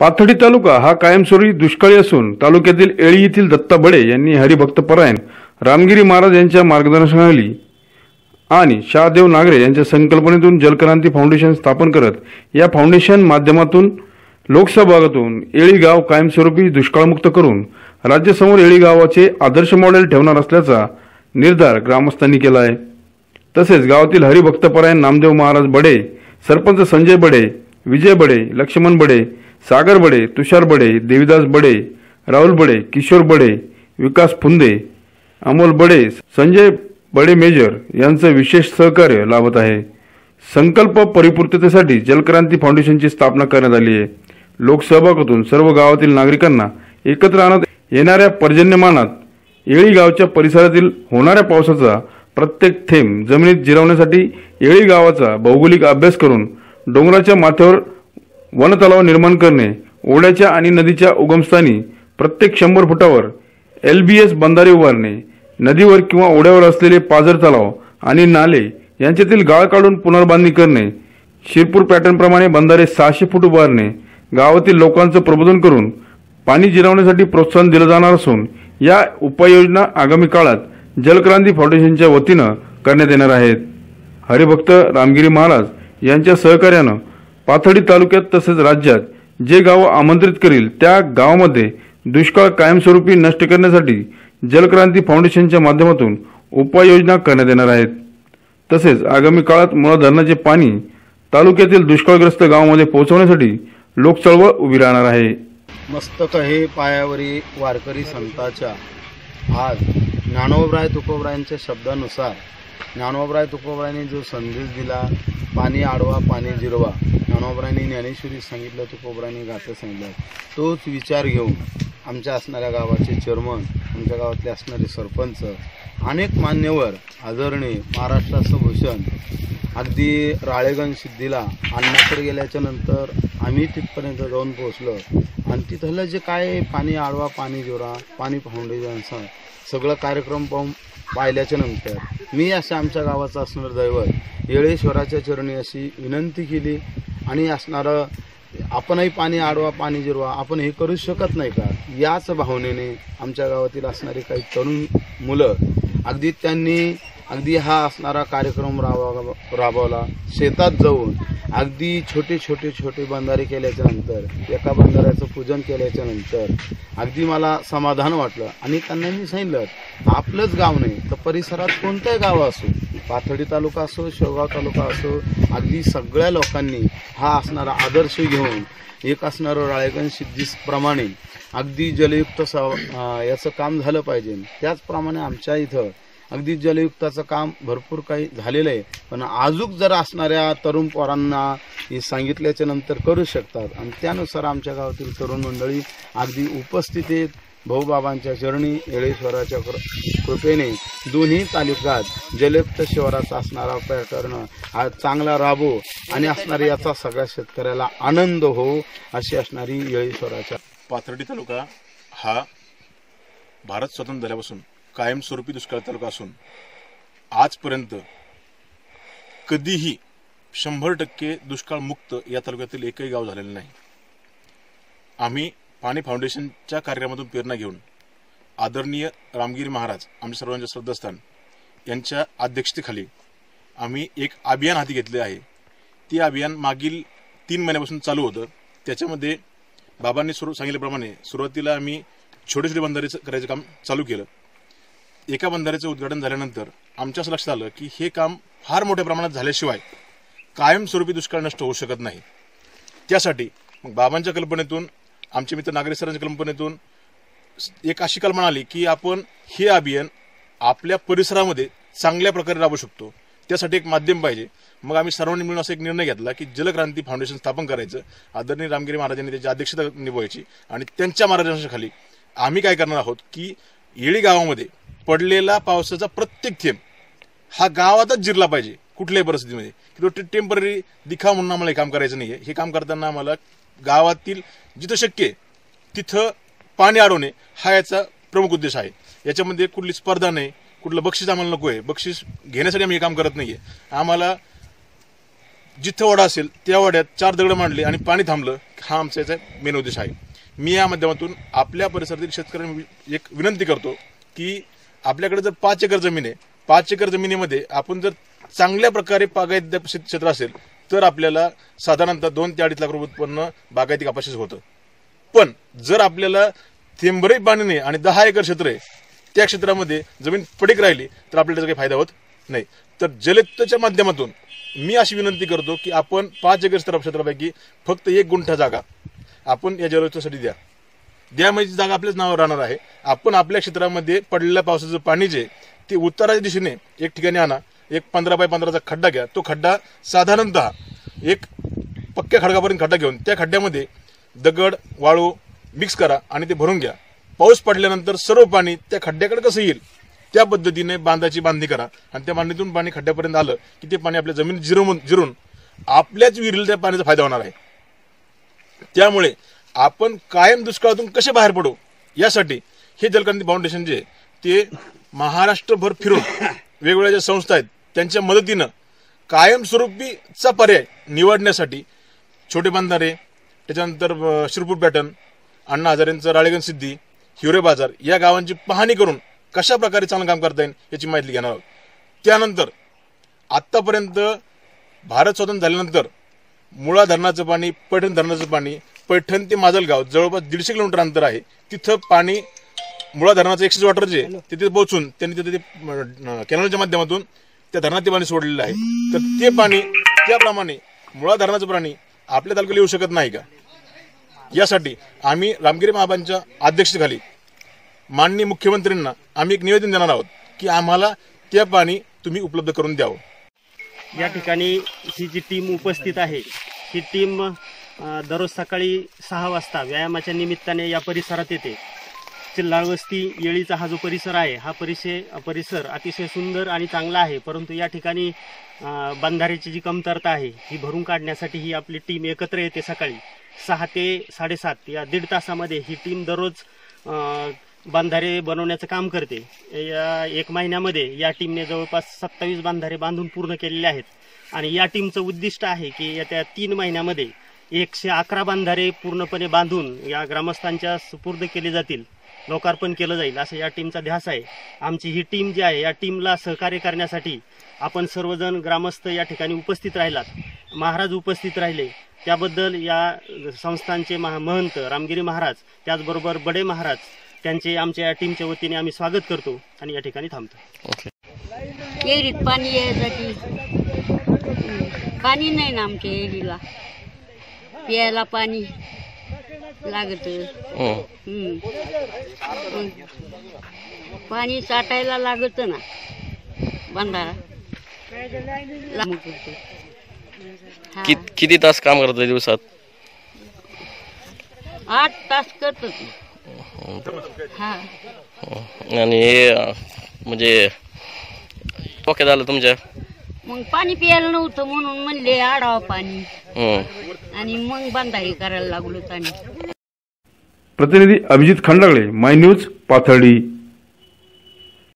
पाथडी तालुका हा कायमस्वरूपी दुष्काळी असून तालुक्यातील एळी येथील दत्ता बडे यांनी हरिभक्त परायण रामगिरी महाराज यांच्या मार्गदर्शनाखाली आणि शहादेव नागरे यांच्या संकल्पनेतून जलक्रांती फाउंडेशन स्थापन करत या फाउंडेशन माध्यमातून लोकसहभागातून एळी गाव कायमस्वरूपी दुष्काळमुक्त करून राज्यासमोर एळी गावाचे आदर्श मॉडेल ठेवणार असल्याचा निर्धार ग्रामस्थांनी केला आहे तसेच गावातील हरिभक्तपरायण नामदेव महाराज बडे सरपंच संजय बडे विजय बडे लक्ष्मण बडे सागर बडे तुषार बडे देविदास बडे राहुल बडे किशोर बडे विकास फुंदे अमोल बडे संजय बडे मेजर यांचं विशेष सहकार्य लाभत आहे. संकल्प परिपूर्ततेसाठी जलक्रांती फाउंडेशनची स्थापना करण्यात आली आहे. लोकसहभागातून सर्व गावातील नागरिकांना एकत्र आणत येणाऱ्या पर्जन्यमानात येळी गावच्या परिसरातील होणाऱ्या पावसाचा प्रत्येक थेंब जमिनीत जिरवण्यासाठी येळी गावाचा भौगोलिक अभ्यास करून डोंगराच्या माथ्यावर वनतलाव निर्माण करणे ओढ्याच्या आणि नदीच्या उगमस्थानी प्रत्येक शंभर फुटावर एल बी एस बंधारे उभारणे नदीवर किंवा ओढ्यावर असलेले पाझर तलाव आणि नाले यांच्यातील गाळ काढून पुनर्बांधणी करणे शिरपूर पॅटर्नप्रमाणे बंधारे सहाशे फूट उभारणे गावातील लोकांचं प्रबोधन करून पाणी जिरवण्यासाठी प्रोत्साहन दिलं जाणार असून या उपाययोजना आगामी काळात जलक्रांती फाउंडेशनच्या वतीनं करण्यात येणार आहेत. हरिभक्त रामगिरी महाराज यांच्या सहकार्यानं पाथडी तालुक्यात तसेच राज्यात जे गावं आमंत्रित करील त्या गावामध्ये दुष्काळ कायमस्वरूपी नष्ट करण्यासाठी जलक्रांती फाउंडेशनच्या माध्यमातून उपाययोजना करण्यात येणार आहेत. तसेच आगामी काळात मुळा धरणाचे पाणी तालुक्यातील दुष्काळग्रस्त गावामध्ये पोहोचवण्यासाठी लोकचळवळ उभी राहणार आहे. मस्तक हे पायावरी वारकरी संताच्या आज ज्ञानोबराय तुकोबरायांच्या शब्दानुसार ज्ञानोबराय तुकोबरायांनी जो संदेश दिला पाणी आडवा पाणी जिरवा. ज्ञानोबरायांनी ज्ञानेश्वरी सांगितलं तुकोबरांनी गातं सांगितलं. तोच विचार घेऊन आमच्या असणाऱ्या गावाचे चेअरमन आमच्या गावातले असणारे सरपंच अनेक मान्यवर आदरणीय महाराष्ट्राचं भूषण अगदी राळेगण सिद्धीला अन्नाकडे गेल्याच्यानंतर आम्ही तिथपर्यंत जाऊन पोहोचलो. आणि तिथलं जे काय पाणी आडवा पाणी जोरा पाणी फाउंडेशनचा सगळं कार्यक्रम पाहून पाहिल्याच्या नंतर मी असं आमच्या गावाचं असणारं दैवत येळेश्वराच्या चरणी अशी विनंती केली आणि असणारं आपणही पाणी आडवा पाणी जिरवा आपण हे करू शकत नाही का? याच भावनेने आमच्या गावातील असणारी काही तरुण मुलं अगदी त्यांनी अगदी हा असणारा कार्यक्रम राबवा राबवला शेतात जाऊन अगदी छोटे छोटे छोटे बंधारे केल्याच्यानंतर एका बंधाऱ्याचं पूजन केल्याच्यानंतर अगदी मला समाधान वाटलं. आणि त्यांना मी सांगितलं आपलंच गाव नाही तर परिसरात कोणतंही गाव असो पाथर्डी तालुका असो शेवगाव तालुका असो अगदी सगळ्या लोकांनी हा असणारा आदर्श घेऊन एक असणारं राळेगण सिद्धीप्रमाणे अगदी जलयुक्त स याचं काम झालं पाहिजे. त्याचप्रमाणे आमच्या इथं अगदी जलयुक्ताचं काम भरपूर काही झालेलं आहे. पण अजूक जर असणाऱ्या तरुण पोरांना हे सांगितल्याच्या नंतर करू शकतात. आणि त्यानुसार आमच्या गावातील तरुण मंडळी अगदी उपस्थित आहेत. भाऊबाबांच्या चरणी येळेश्वराच्या कृ- कृपेने दोन्ही तालुक्यात जलयुक्त शिवाराचा असणारा पॅटर्न हा चांगला राबो आणि असणारी याचा सगळ्या शेतकऱ्याला आनंद हो अशी असणारी येळेश्वराच्या पाथर्डी तालुका हा भारत स्वतंत्र झाल्यापासून कायमस्वरूपी दुष्काळ तालुका असून आजपर्यंत कधीही शंभर टक्के दुष्काळ मुक्त या तालुक्यातील एकही गाव झालेलं नाही. आम्ही पाणी फाउंडेशनच्या कार्यक्रमातून प्रेरणा घेऊन आदरणीय रामगिरी महाराज आमच्या सर्वांचे श्रद्धास्थान यांच्या अध्यक्षतेखाली आम्ही एक अभियान हाती घेतले आहे. ते अभियान मागील तीन महिन्यापासून चालू होतं. त्याच्यामध्ये बाबांनी सुरू सांगितल्याप्रमाणे सुरुवातीला आम्ही छोटे छोटे बंधारे करायचं काम चालू केलं. एका बंधाऱ्याचं उद्घाटन झाल्यानंतर आमच्या असं लक्षात आलं की हे काम फार मोठ्या प्रमाणात झाल्याशिवाय कायमस्वरूपी दुष्काळ नष्ट होऊ शकत नाही. त्यासाठी मग बाबांच्या कल्पनेतून आमचे मित्र नागरी सरांच्या कल्पनेतून एक अशी कल्पना आली की आपण हे अभियान आपल्या परिसरामध्ये चांगल्या प्रकारे राबवू शकतो. त्यासाठी एक माध्यम पाहिजे. मग आम्ही सर्वांनी मिळून असा एक निर्णय घेतला की जलक्रांती फाउंडेशन स्थापन करायचं. आदरणीय रामगिरी महाराजांनी त्याची अध्यक्षता निभवायची. आणि त्यांच्या मार्गदर्शनाखाली आम्ही काय करणार आहोत की येळी गावामध्ये पडलेला पावसाचा प्रत्येक थेंब हा गावातच जिरला पाहिजे कुठल्याही परिस्थितीमध्ये. की तो टेंपररी दिखाव म्हणून आम्हाला हे काम करायचं नाही आहे हे काम करताना आम्हाला गावातील जिथं शक्य आहे तिथं पाणी अडवणे हा याचा प्रमुख उद्देश आहे. याच्यामध्ये कुठली स्पर्धा नाही कुठलं बक्षीस आम्हाला नको आहे. बक्षीस घेण्यासाठी आम्ही हे काम करत नाही आहे आम्हाला जिथं वडा असेल त्या वड्यात चार दगडं मांडले आणि पाणी थांबलं हा आमचा याचा मेन उद्देश आहे. मी या माध्यमातून आपल्या परिसरातील शेतकऱ्यांना एक विनंती करतो की आपल्याकडे जर पाच एकर जमीन आहे पाच एकर जमिनीमध्ये आपण जर चांगल्या प्रकारे बागायत क्षेत्र असेल तर आपल्याला साधारणतः दोन ते अडीच लाख रुपये उत्पन्न बागायती कपाशीच होतं. पण जर आपल्याला थेंबरही पाणी नाही आणि दहा एकर क्षेत्र आहे त्या क्षेत्रामध्ये जमीन पडीक राहिली तर आपल्याला त्याचा काही फायदा होत नाही. तर जलयुक्तच्या माध्यमातून मी अशी विनंती करतो की आपण पाच एकर क्षेत्र- क्षेत्रापैकी फक्त एक गुंठा जागा आपण या जलयुक्तासाठी द्या. द्या म्हणजे जागा आपल्याच नावावर राहणार आहे. आपण आपल्या क्षेत्रामध्ये पडलेल्या पावसाचं पाणी जे ते उत्तराच्या दिशेने एक ठिकाणी आणा. एक पंधरा बाय पंधराचा खड्डा घ्या. तो खड्डा साधारणतः एक पक्क्या खडकापर्यंत खड्डा घेऊन त्या खड्ड्यामध्ये दगड वाळू मिक्स करा आणि ते भरून घ्या. पाऊस पडल्यानंतर सर्व पाणी त्या खड्ड्याकडे कसं येईल? त्या पद्धतीने बांधाची बांधणी करा. आणि त्या बांधणीतून पाणी खड्ड्यापर्यंत आलं की ते पाणी आपल्या जमीन जिरून जिरून आपल्याच विहिरीला त्या पाण्याचा फायदा होणार आहे. त्यामुळे आपण कायम दुष्काळातून कसे बाहेर पडू? यासाठी हे जलक्रांती फाउंडेशन जे ते महाराष्ट्रभर फिरून वेगवेगळ्या ज्या संस्था आहेत त्यांच्या मदतीनं कायमस्वरूपीचा पर्याय निवडण्यासाठी छोटे बांधारे त्याच्यानंतर शिरपूर पॅटर्न अण्णा हजारेंचं राळेगण सिद्धी हिवरे बाजार या गावांची पाहणी करून कशा प्रकारे चांगलं काम करता येईल याची माहिती घेणार आहोत. त्यानंतर आत्तापर्यंत भारत स्वतंत्र झाल्यानंतर मुळा धरणाचं पाणी पैठण धरणाचं पाणी पैठण ते माजलगाव जवळपास दीडशे किलोमीटर अंतर आहे. तिथं पाणी मुळा धरणाचं एक्सेस वॉटर जे तिथे पोहोचून त्यांनी तिथे ते कॅनलच्या माध्यमातून त्या धरणात ते पाणी सोडलेलं आहे. तर ते पाणी त्याप्रमाणे मुळा धरणाचं पाणी आपल्या तालुक्याला येऊ शकत नाही का? यासाठी आम्ही रामगिरी महाबांच्या अध्यक्षतेखाली माननीय मुख्यमंत्र्यांना आम्ही एक निवेदन देणार आहोत की आम्हाला ते पाणी तुम्ही उपलब्ध करून द्यावं. या ठिकाणी ही जी टीम उपस्थित आहे ही टीम दररोज सकाळी सहा वाजता व्यायामाच्या निमित्ताने या परिसरात येते. चिल्लाळ वस्ती येळीचा हा जो परिसर आहे हा परिसर परिसर अतिशय सुंदर आणि चांगला आहे. परंतु या ठिकाणी बंधाऱ्याची जी कमतरता आहे ही भरून काढण्यासाठी ही आपली टीम एकत्र येते सकाळी सहा ते साडेसात. या दीड तासामध्ये ही टीम दररोज बांधारे बनवण्याचं काम करते. या एक महिन्यामध्ये या टीमने जवळपास सत्तावीस बांधारे बांधून पूर्ण केलेले आहेत. आणि या टीमचं उद्दिष्ट आहे की येत्या तीन महिन्यामध्ये एकशे अकरा बंधारे पूर्णपणे बांधून या ग्रामस्थांच्या सुपूर्द केले जातील लोकार्पण केलं जाईल असं या टीमचा ध्यास आहे. आमची ही टीम जी आहे या टीमला सहकार्य करण्यासाठी आपण सर्वजण ग्रामस्थ या ठिकाणी उपस्थित राहिलात. महाराज उपस्थित राहिले. त्याबद्दल या संस्थांचे महा महंत रामगिरी महाराज त्याचबरोबर बडे महाराज त्यांचे आमच्या या टीमच्या वतीने आम्ही स्वागत करतो आणि या ठिकाणी थांबतो. पाणी नाही ना आमच्या विहिरीला प्यायला पाणी लागत. पाणी साठायला लागत ना. बंधारा. लागू करतो. हा. कि, किती तास काम करता दिवसात? आठ तास करतो. हा. आणि हे अं, म्हणजे डोक्यात आलं तुमच्या? मग पाणी प्यायला नव्हतं म्हणून म्हणले आडावं पाणी. आणि मग बंधारी करायला लागलो आणि प्रतिनिधी अभिजित खंडागळे माय न्यूज पाथर्डी.